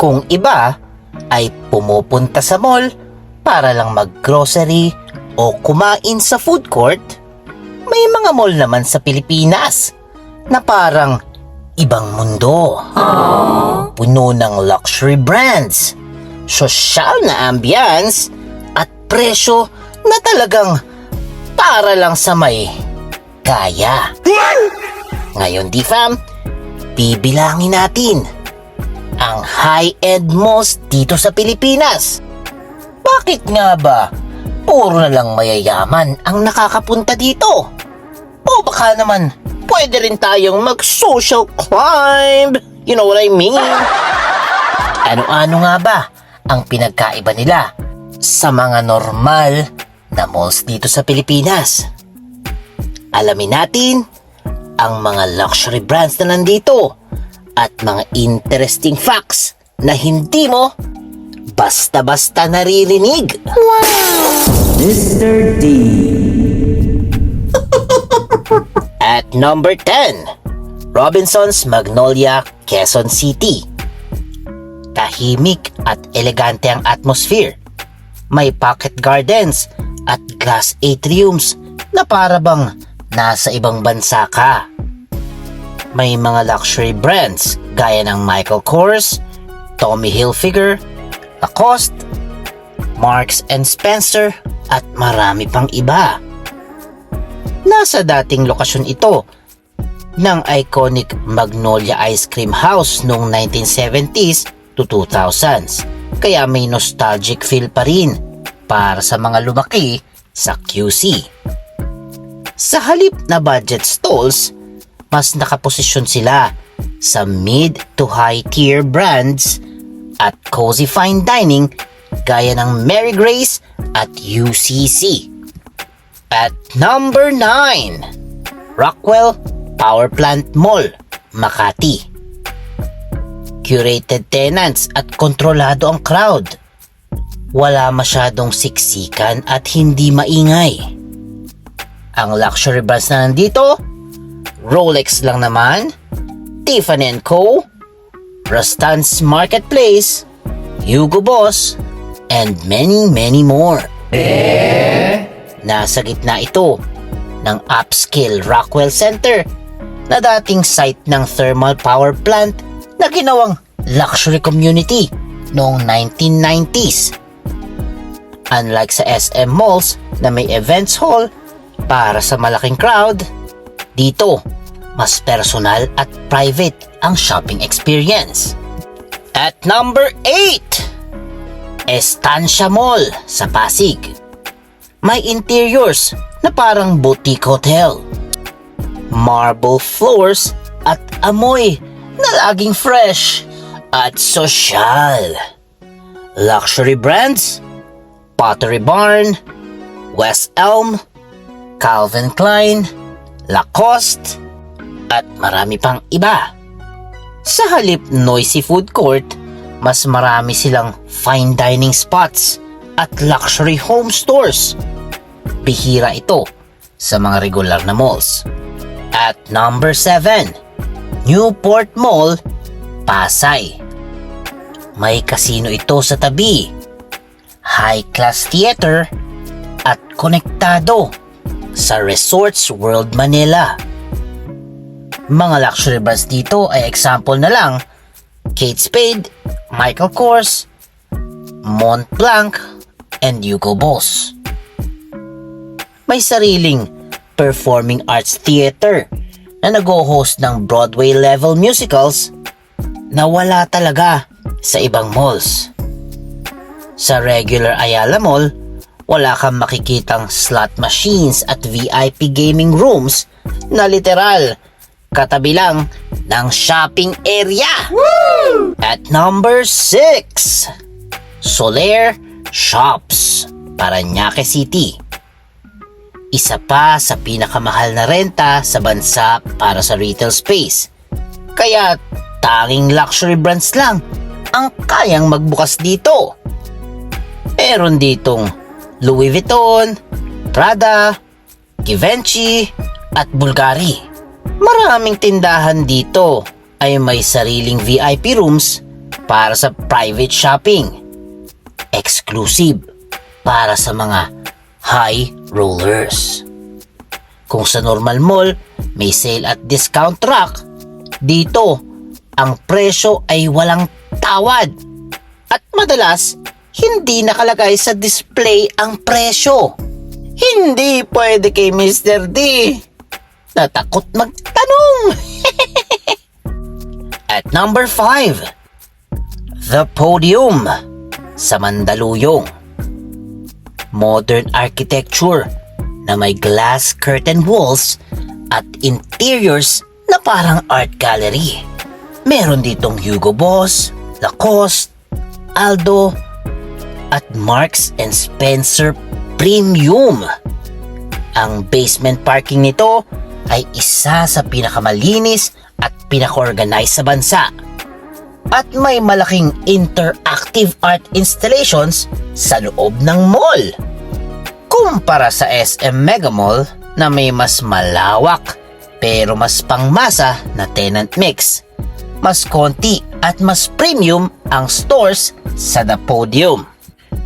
Kung iba ay pumupunta sa mall para lang maggrocery o kumain sa food court, may mga mall naman sa Pilipinas na parang ibang mundo. Puno ng luxury brands, sosyal na ambience, at presyo na talagang para lang sa may kaya. Ngayon, di fam, bibilangin natin ang high-end malls dito sa Pilipinas. Bakit nga ba puro na lang mayayaman ang nakakapunta dito? O baka naman pwede rin tayong mag-social climb. You know what I mean? Ano-ano nga ba ang pinagkaiba nila sa mga normal na malls dito sa Pilipinas? Alamin natin ang mga luxury brands na nandito at mga interesting facts na hindi mo basta-basta naririnig. Mr. D. At number 10, Robinson's Magnolia, Quezon City. Tahimik at elegante ang atmosphere. May pocket gardens at glass atriums na para bang nasa ibang bansa ka. May mga luxury brands gaya ng Michael Kors, Tommy Hilfiger, Lacoste, Marks and Spencer at marami pang iba. Nasa dating lokasyon ito ng iconic Magnolia Ice Cream House noong 1970s to 2000s. Kaya may nostalgic feel pa rin para sa mga lumaki sa QC. Sa halip na budget stalls, mas nakaposisyon sila sa mid to high tier brands at cozy fine dining gaya ng Mary Grace at UCC. At number 9, Rockwell Power Plant Mall, Makati. Curated tenants at kontrolado ang crowd. Wala masyadong siksikan at hindi maingay. Ang luxury brands na nandito, Rolex lang naman, Tiffany Co., Rastan's Marketplace, Hugo Boss, and many many more. Nasa gitna ito ng upscale Rockwell Center na dating site ng thermal power plant na ginawang luxury community noong 1990s. Unlike sa SM malls na may events hall para sa malaking crowd, dito mas personal at private ang shopping experience. At number 8, Estancia Mall sa Pasig. May interiors na parang boutique hotel. Marble floors at amoy na laging fresh at sosyal. Luxury brands, Pottery Barn, West Elm, Calvin Klein, Lacoste, at marami pang iba. Sa halip noisy food court, mas marami silang fine dining spots at luxury home stores. Bihira ito sa mga regular na malls. At number 7, Newport Mall, Pasay. May kasino ito sa tabi. High-class theater at konektado sa Resorts World Manila. Mga luxury brands dito ay example na lang Kate Spade, Michael Kors, Montblanc, and Hugo Boss. May sariling performing arts theater na nag-host ng Broadway level musicals na wala talaga sa ibang malls. Sa regular Ayala Mall, wala kang makikitang slot machines at VIP gaming rooms na literal katabi lang ng shopping area. At number 6, Soler Shops, Paranaque City. Isa pa sa pinakamahal na renta sa bansa para sa retail space. Kaya tanging luxury brands lang ang kayang magbukas dito. Meron ditong Louis Vuitton, Prada, Givenchy, at Bulgari. Maraming tindahan dito ay may sariling VIP rooms para sa private shopping. Exclusive para sa mga high rollers. Kung sa normal mall, may sale at discount rack, dito, ang presyo ay walang tawad. At madalas, hindi nakalagay sa display ang presyo. Hindi pwede kay Mr. D. Natakot magtanong. At number 5, The Podium sa Mandaluyong. Modern architecture na may glass curtain walls at interiors na parang art gallery. Meron ditong Hugo Boss, Lacoste, Aldo, at Marks and Spencer Premium. Ang basement parking nito ay isa sa pinakamalinis at pinaka-organize sa bansa. At may malaking interactive art installations sa loob ng mall. Kumpara sa SM Mega Mall na may mas malawak pero mas pangmasa na tenant mix. Mas konti at mas premium ang stores sa The Podium.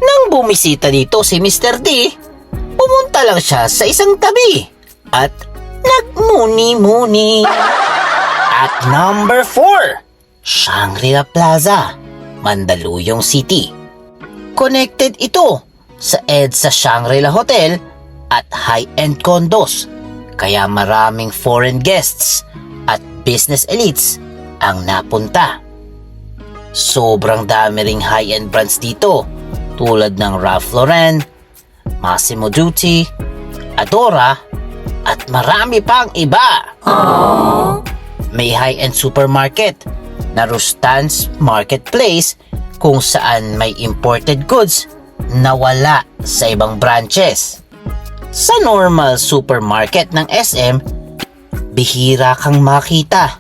Nang bumisita dito si Mr. D, pumunta lang siya sa isang tabi at nagmuni-muni. At number 4, Shangri-La Plaza, Mandaluyong City. Connected ito sa EDSA Shangri-La Hotel at high-end condos. Kaya maraming foreign guests at business elites ang napunta. Sobrang dami ring high-end brands dito tulad ng Ralph Lauren, Massimo Dutti, Adora, at marami pang iba. May high-end supermarket na Rustan's Marketplace kung saan may imported goods na wala sa ibang branches. Sa normal supermarket ng SM, bihira kang makita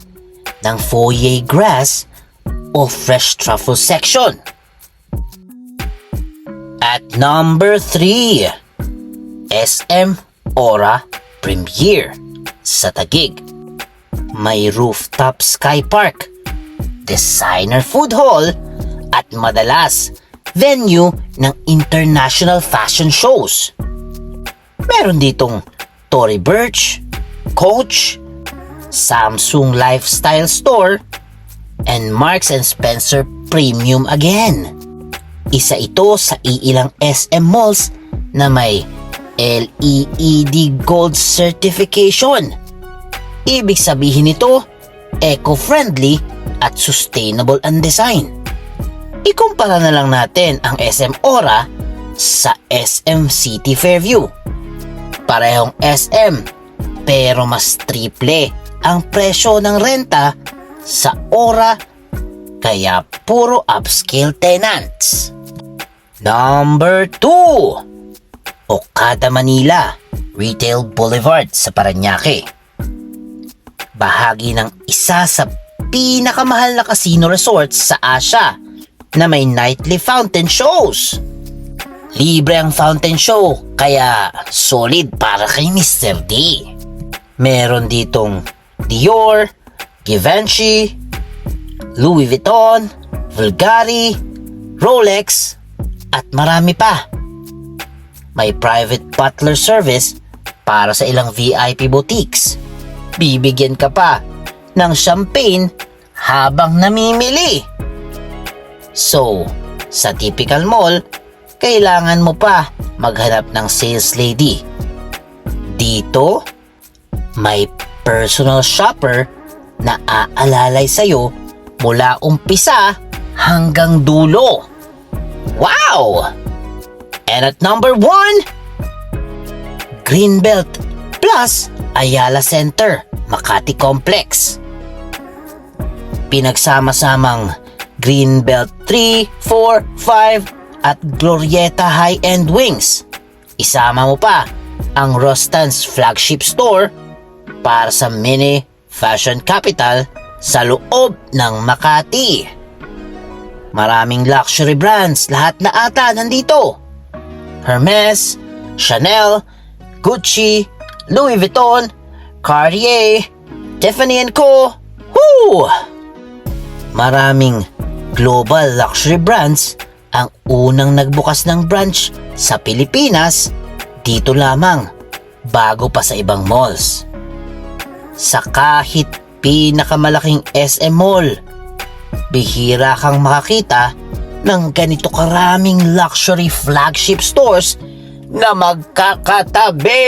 ng foyer grass o fresh truffle section. At number 3, SM Aura Premier sa Tagig. May rooftop sky park, designer food hall, at madalas venue ng international fashion shows. Meron ditong Tory Burch, Coach, Samsung Lifestyle Store, and Marks and Spencer Premium again. Isa ito sa iilang SM malls na may LEED Gold Certification. Ibig sabihin nito, eco-friendly at sustainable ang design. Ikumpara na lang natin ang SM Aura sa SM City Fairview. Parehong SM pero mas triple ang presyo ng renta sa Aura kaya puro upscale tenants. Number 2 Okada Manila Retail Boulevard sa Paranaque Bahagi ng isa sa pinakamahal na casino resorts sa Asia na may nightly fountain shows. Libre ang fountain show kaya solid para kay Mr. D. Meron ditong Dior, Givenchy, Louis Vuitton, Bulgari, Rolex, at marami pa. May private butler service para sa ilang VIP boutiques. Bibigyan ka pa ng champagne habang namimili. So, sa typical mall, kailangan mo pa maghanap ng sales lady. Dito, may personal shopper na aalalay sa'yo mula umpisa hanggang dulo. Wow! And at number one, Greenbelt plus Ayala Center, Makati Complex. Pinagsama-samang Greenbelt 3, 4, 5 at Glorieta High-End Wings. Isama mo pa ang Rostan's flagship store para sa mini fashion capital sa loob ng Makati. Maraming luxury brands, lahat na ata nandito. Hermes, Chanel, Gucci, Louis Vuitton, Cartier, Tiffany Co. Woo! Maraming Global Luxury Brands ang unang nagbukas ng branch sa Pilipinas dito lamang bago pa sa ibang malls. Sa kahit pinakamalaking SM Mall, bihira kang makakita ng ganito karaming luxury flagship stores na magkakatabi.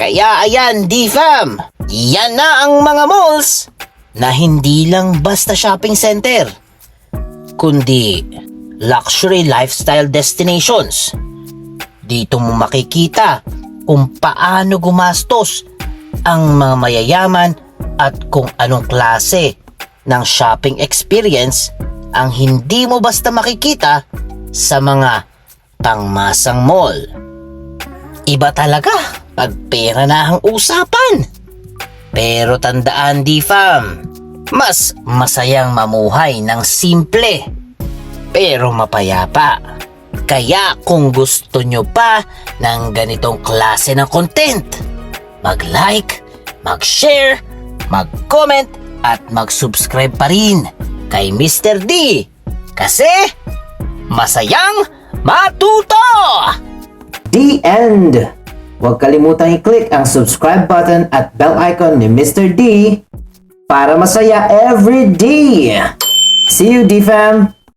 Kaya ayan, D-Fam, yan na ang mga malls na hindi lang basta shopping center, kundi luxury lifestyle destinations. Dito mo makikita kung paano gumastos ang mga mayayaman at kung anong klase ng shopping experience ang hindi mo basta makikita sa mga pangmasang mall. Iba talaga pag pera na ang usapan. Pero tandaan di fam, mas masayang mamuhay ng simple pero mapayapa. Kaya kung gusto nyo pa ng ganitong klase ng content, mag-like, mag-share, mag-comment at mag-subscribe pa rin kay Mr. D. Kasi masayang matuto! The end! Huwag kalimutang i-click ang subscribe button at bell icon ni Mr. D para masaya every day! See you, D-Fam!